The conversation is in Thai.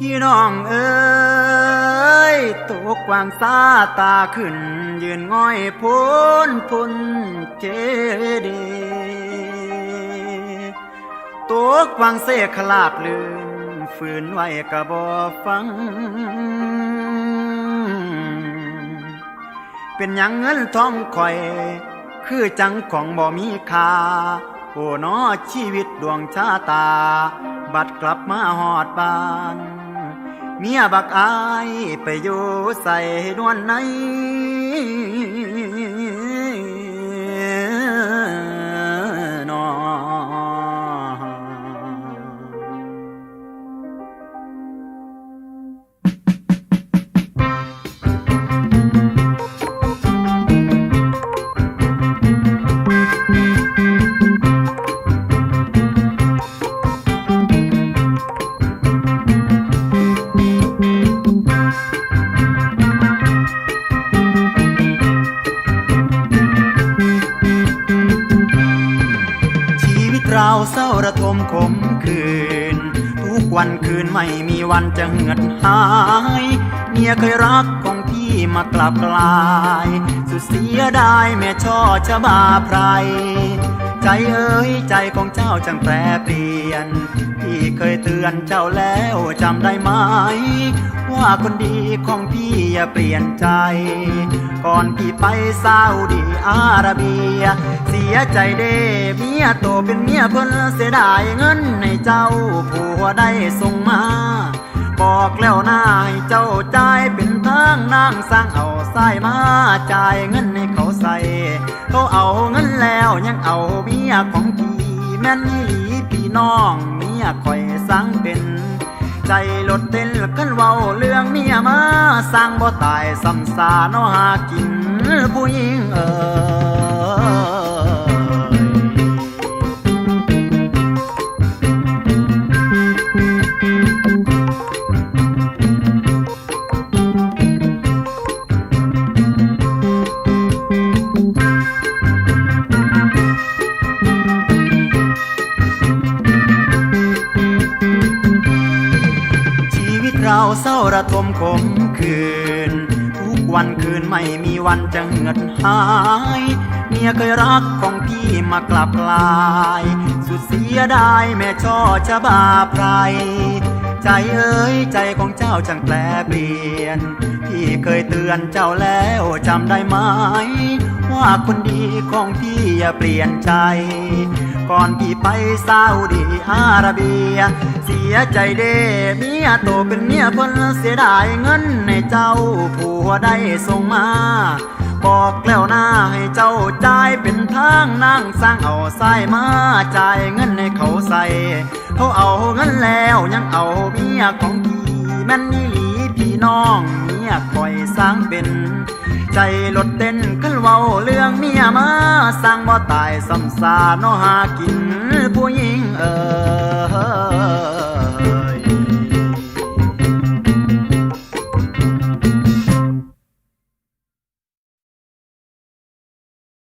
พี่น้องเอ้ยตกวางซาตาขึ้น ยืนง่อยพ้นพ้นเจดีย์ตกวางเสกขลาบลืนฝืนไว้กะบ่ฟัง เป็นหยังเงินทองคอย คือจังของบ่มีค่าโอ้นอชีวิตดวงชะตา บัดกลับมาหอดบ้าน เมียบักอายไปอยู่ใส่นวลในน ราเศร้าระทมขมคืน ทุกวันคืนไม่มีวันจะเหือดหายเมียเคยรักของพี่มากลับกลาย สุดเสียดายแม่ช่อชะบาไพรใจเอ้ยใจของเจ้าจังแปรเปลี่ยน พี่เคยเตือนเจ้าแล้วจำได้ไหม ว่าคนดีของพี่อย่าเปลี่ยนใจ ก่อนพี่ไปซาอุดี อาระเบีย เสียใจเด้เมียโตเป็นเมียเพิ่นเสียดายเงินในเจ้าผัวได้ส่งมา บอกแล้วนายเจ้าจ่ายเป็นทางนางสร้างเอาสายมาจ่ายเงินให้เขาใส่เขาเอาเงินแล้วยังเอาเมียของพี่แม่นอีหลีพี่น้องเมียคอยสร้างเป็นใจลดเต้นกันเว้าเรื่องเมียมาสร้างบ่ตายซ้ำซาเนาะหากิน ผู้หญิงเออชีวิตเราเศร้าระทมขมคืน วันคืนไม่มีวันจะเหือดหาย เมียเคยรักของพี่มากลับลาย สุดเสียดายแม่ช่อชะบาไพร ใจเอ้ยใจของเจ้าจังแปลเปลี่ยน พี่เคยเตือนเจ้าแล้วจำได้ไหม ว่าคนดีของพี่อย่าเปลี่ยนใจ ก่อนพี่ไปซาอุดีอาระเบีย เสียใจเด้เมียโตเป็นเมียเพิ่นเสียดายเงินในเจ้าผัวได้ส่งมา บอกแล้วนะให้เจ้าจ่ายเป็น ทางนั่งสร้างเอาใส่มาจ่ายเงินให้เขาใส่เขาเอาเงินแล้วยังเอาเมียของพี่แม่นนี่หลีพี่น้องเมียคอยสร้างเป็น ใจลดเต้นกันเว้าเรื่องเมียมาสร้างบ่ตายซ้ำซาเนหากินผู้หญิงเออ